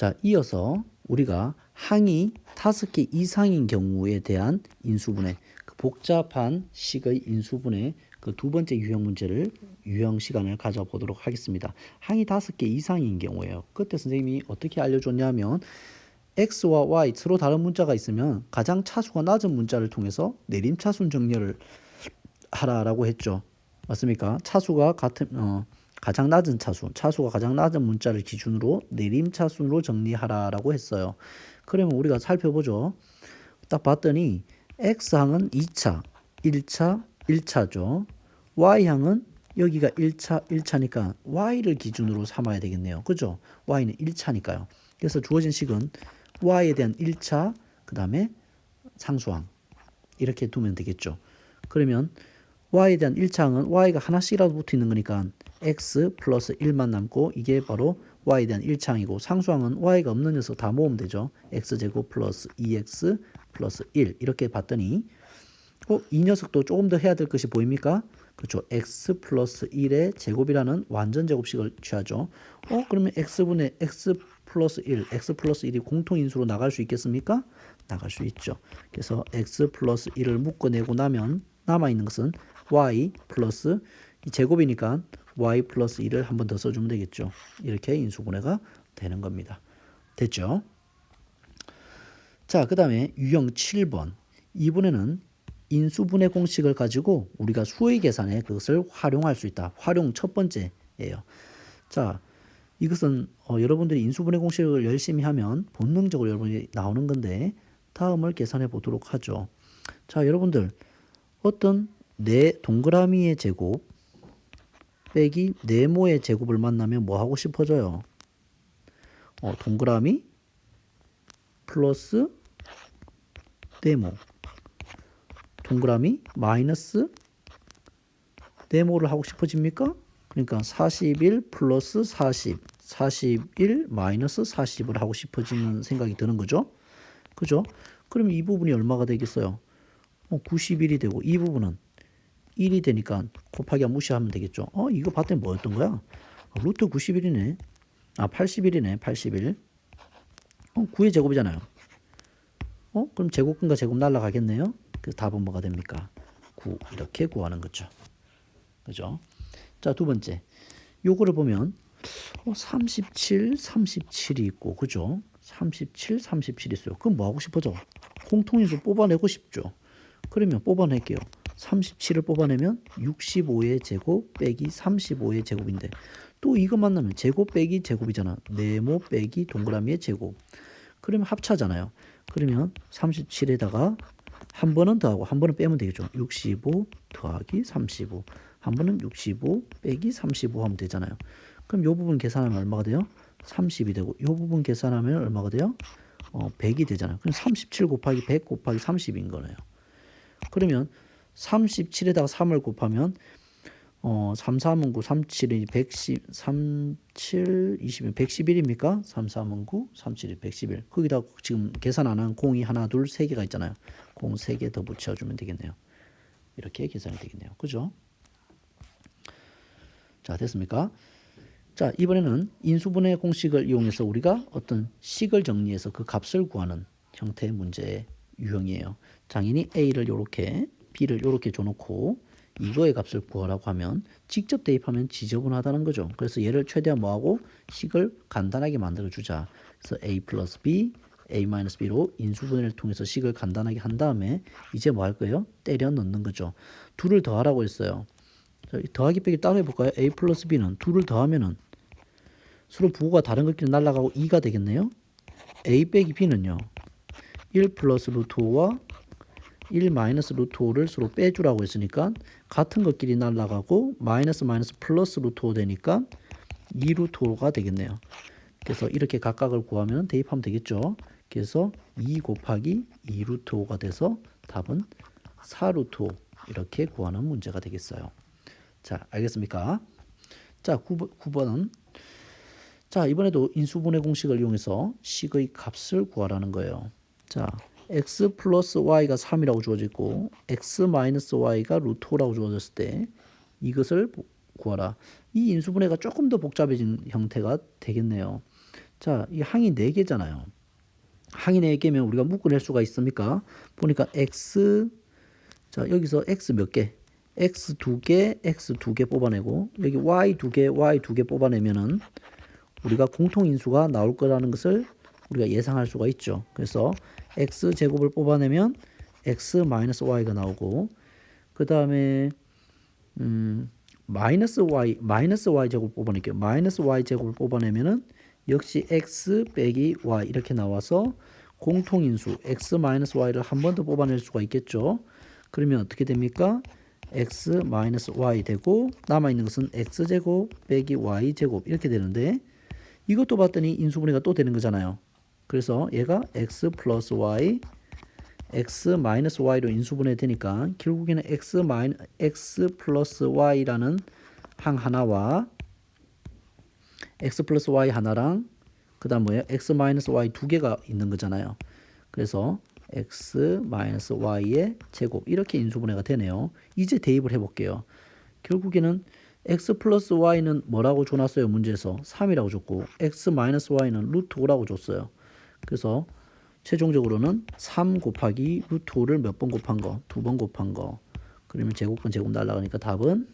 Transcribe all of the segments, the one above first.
자, 이어서 우리가 항이 다섯 개 이상인 경우에 대한 인수분해, 그 복잡한 식의 인수분해 그 두 번째 유형 문제를 유형 시간을 가져보도록 하겠습니다. 항이 다섯 개 이상인 경우에요. 그때 선생님이 어떻게 알려줬냐면 x와 y 서로 다른 문자가 있으면 가장 차수가 낮은 문자를 통해서 내림 차순 정렬을 하라라고 했죠. 맞습니까? 차수가 같은 어, 가장 낮은 차수, 차수가 가장 낮은 문자를 기준으로 내림 차순으로 정리하라라고 했어요. 그러면 우리가 살펴보죠. 딱 봤더니 x항은 2차, 1차, 1차죠. y항은 여기가 1차, 1차니까 y를 기준으로 삼아야 되겠네요. 그죠? y는 1차니까요. 그래서 주어진 식은 y에 대한 1차, 그 다음에 상수항 이렇게 두면 되겠죠. 그러면 y에 대한 1차항은 y가 하나씩이라도 붙어 있는 거니까 x 플러스 1만 남고 이게 바로 y에 대한 1차항이고 상수항은 y가 없는 녀석 다 모으면 되죠. x제곱 플러스 2x 플러스 1 이렇게 봤더니 어, 이 녀석도 조금 더 해야 될 것이 보입니까? 그렇죠. x 플러스 1의 제곱이라는 완전 제곱식을 취하죠. 어, 그러면 x분의 x 플러스 1, x 플러스 1이 공통인수로 나갈 수 있겠습니까? 나갈 수 있죠. 그래서 x 플러스 1을 묶어내고 나면 남아있는 것은 y 플러스 이 제곱이니까 y 플러스 1을 한 번 더 써주면 되겠죠. 이렇게 인수분해가 되는 겁니다. 됐죠? 자, 그 다음에 유형 7번. 이번에는 인수분해 공식을 가지고 우리가 수의 계산에 그것을 활용할 수 있다. 활용 첫 번째예요. 자, 이것은 어, 여러분들이 인수분해 공식을 열심히 하면 본능적으로 여러분이 나오는 건데 다음을 계산해 보도록 하죠. 자, 여러분들 어떤 네 동그라미의 제곱 빼기 네모의 제곱을 만나면 뭐 하고 싶어져요? 어, 동그라미 플러스 네모 동그라미 마이너스 네모를 하고 싶어집니까? 그러니까 41 플러스 40 41 마이너스 40을 하고 싶어지는 생각이 드는 거죠. 그죠? 그럼 이 부분이 얼마가 되겠어요? 어, 91이 되고 이 부분은 1이 되니까 곱하기 무시하면 되겠죠. 어, 이거 봤더니 뭐였던 거야? 어, 루트 91이네. 아, 81이네. 81. 어, 9의 제곱이잖아요. 어, 그럼 제곱근과 제곱 날라가겠네요. 그래서 답은 뭐가 됩니까? 9 이렇게 구하는 거죠. 그죠? 자, 두 번째. 요거를 보면 어, 37, 37이 있고 그죠? 37, 37이 있어요. 그럼 뭐 하고 싶어져? 공통인수 뽑아내고 싶죠. 그러면 뽑아낼게요. 37을 뽑아내면 65의 제곱 빼기 35의 제곱인데 또 이거 만나면 제곱 빼기 제곱이잖아. 네모 빼기 동그라미의 제곱. 그러면 합차잖아요. 그러면 37에다가 한 번은 더하고 한 번은 빼면 되겠죠. 65 더하기 35. 한 번은 65 빼기 35 하면 되잖아요. 그럼 요 부분 계산하면 얼마가 돼요? 30이 되고 요 부분 계산하면 얼마가 돼요? 어, 100이 되잖아요. 그럼 37 곱하기 100 곱하기 30인 거네요. 그러면 37에다가 3을 곱하면 어, 3, 3은 9, 3, 7이 110, 3, 7, 20이 111입니까? 3, 3은 9, 3, 7이 111. 거기다 지금 계산 안 한 공이 하나, 둘, 세 개가 있잖아요. 공 세 개 더 붙여주면 되겠네요. 이렇게 계산이 되겠네요. 그죠? 자, 됐습니까? 자, 이번에는 인수분해 공식을 이용해서 우리가 어떤 식을 정리해서 그 값을 구하는 형태의 문제의 유형이에요. 장인이 A를 이렇게 B를 이렇게 줘놓고 이거의 값을 구하라고 하면 직접 대입하면 지저분하다는 거죠. 그래서 얘를 최대한 뭐하고 식을 간단하게 만들어 주자. 그래서 A 플러스 B, A 마이너스 B로 인수분해를 통해서 식을 간단하게 한 다음에 이제 뭐 할 거예요? 때려 넣는 거죠. 둘을 더하라고 했어요. 자, 더하기 빼기 따로 해볼까요? A 플러스 B는 둘을 더하면은 서로 부호가 다른 것끼리 날아가고 2가 되겠네요. A 빼기 B는요. 1 플러스 루트 5와 1 마이너스 루트 5를 서로 빼주라고 했으니까 같은 것끼리 날아가고 마이너스 마이너스 플러스 루트 5 되니까 2 루트 5가 되겠네요. 그래서 이렇게 각각을 구하면 대입하면 되겠죠. 그래서 2 곱하기 2 루트 5가 돼서 답은 4 루트 5 이렇게 구하는 문제가 되겠어요. 자, 알겠습니까? 자, 9번, 9번은 자, 이번에도 인수분해 공식을 이용해서 식의 값을 구하라는 거예요. 자, x 플러스 y가 3이라고 주어져 있고 x 마이너스 y가 루트 5라고 주어졌을 때 이것을 구하라. 이 인수분해가 조금 더 복잡해진 형태가 되겠네요. 자, 이 항이 4개잖아요. 항이 4개면 우리가 묶어낼 수가 있습니까? 보니까 x 자, 여기서 x 몇 개? x 두 개, x 두 개 뽑아내고 여기 y 두 개, y 두 개 뽑아내면은 우리가 공통 인수가 나올 거라는 것을 우리가 예상할 수가 있죠. 그래서 x 제곱을 뽑아내면 x 마이너스 y가 나오고 그 다음에 음, 마이너스 y 마이너스 y 제곱 뽑아낼게요. 마이너스 y 제곱을 뽑아내면은 역시 x 빼기 y 이렇게 나와서 공통인수 x 마이너스 y를 한 번 더 뽑아낼 수가 있겠죠. 그러면 어떻게 됩니까? x 마이너스 y 되고 남아 있는 것은 x 제곱 빼기 y 제곱 이렇게 되는데 이것도 봤더니 인수분해가 또 되는 거잖아요. 그래서 얘가 x 플러스 y x 마이너스 y로 인수분해 되니까 결국에는 x 마이 x 플러스 y라는 항 하나와 x 플러스 y 하나랑 그다음 뭐예요? x 마이너스 y 두 개가 있는 거잖아요. 그래서 x 마이너스 y의 제곱 이렇게 인수분해가 되네요. 이제 대입을 해볼게요. 결국에는 x 플러스 y는 뭐라고 줘놨어요? 문제에서 3이라고 줬고 x 마이너스 y는 루트 5라고 줬어요. 그래서 최종적으로는 3 곱하기 루트 5를 몇 번 곱한 거? 두 번 곱한 거. 그러면 제곱분 제곱 날라가니까 답은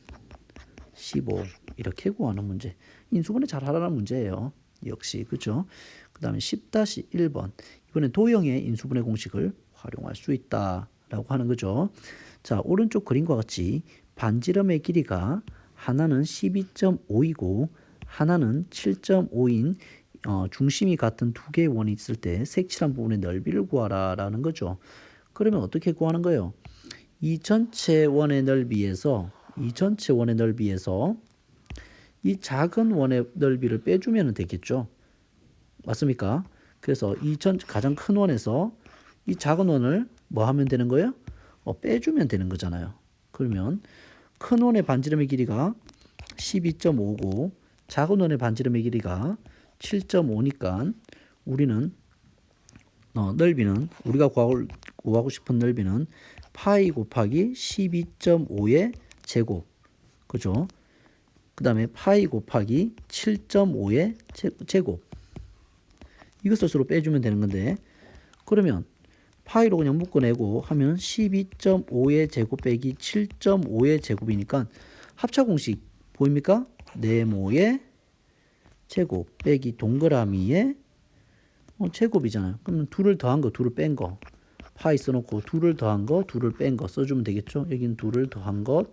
15 이렇게 구하는 문제. 인수분해 잘 하라는 문제예요. 역시 그죠? 그 다음에 10-1번 이번엔 도형의 인수분해 공식을 활용할 수 있다라고 하는 거죠. 자 오른쪽 그림과 같이 반지름의 길이가 하나는 12.5이고 하나는 7.5인 어, 중심이 같은 두 개의 원이 있을 때 색칠한 부분의 넓이를 구하라라는 거죠. 그러면 어떻게 구하는 거예요? 이 전체 원의 넓이에서 이 전체 원의 넓이에서 이 작은 원의 넓이를 빼주면 되겠죠. 맞습니까? 그래서 이 전 가장 큰 원에서 이 작은 원을 뭐 하면 되는 거예요? 어, 빼주면 되는 거잖아요. 그러면 큰 원의 반지름의 길이가 12.5고 작은 원의 반지름의 길이가 7.5니까 우리는 어, 넓이는 우리가 구하고, 구하고 싶은 넓이는 파이 곱하기 12.5의 제곱 그죠? 그 다음에 파이 곱하기 7.5의 제곱 이것을 서로 빼주면 되는 건데 그러면 파이로 그냥 묶어내고 하면 12.5의 제곱 빼기 7.5의 제곱이니까 합차 공식 보입니까? 네모의 제곱 빼기 동그라미의 어, 제곱이잖아요. 그러면 둘을 더한 거, 둘을 뺀 거. 파이 써놓고 둘을 더한 거, 둘을 뺀 거 써주면 되겠죠. 여기는 둘을 더한 것,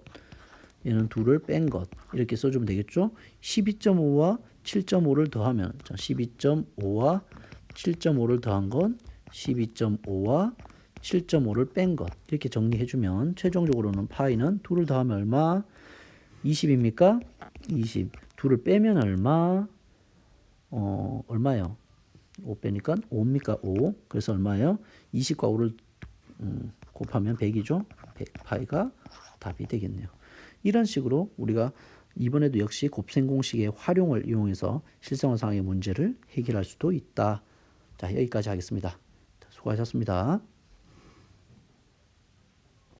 얘는 둘을 뺀 것. 이렇게 써주면 되겠죠. 12.5와 7.5를 더하면 자, 12.5와 7.5를 더한 건 12.5와 7.5를 뺀 것. 이렇게 정리해주면 최종적으로는 파이는 둘을 더하면 얼마? 20입니까? 20. 둘을 빼면 얼마? 어, 얼마요? 5 빼니까 5입니까? 5. 그래서 얼마예요? 20과 5를 음, 곱하면 100이죠. 100 파이가 답이 되겠네요. 이런 식으로 우리가 이번에도 역시 곱셈 공식의 활용을 이용해서 실생활 상의 문제를 해결할 수도 있다. 자, 여기까지 하겠습니다. 수고하셨습니다.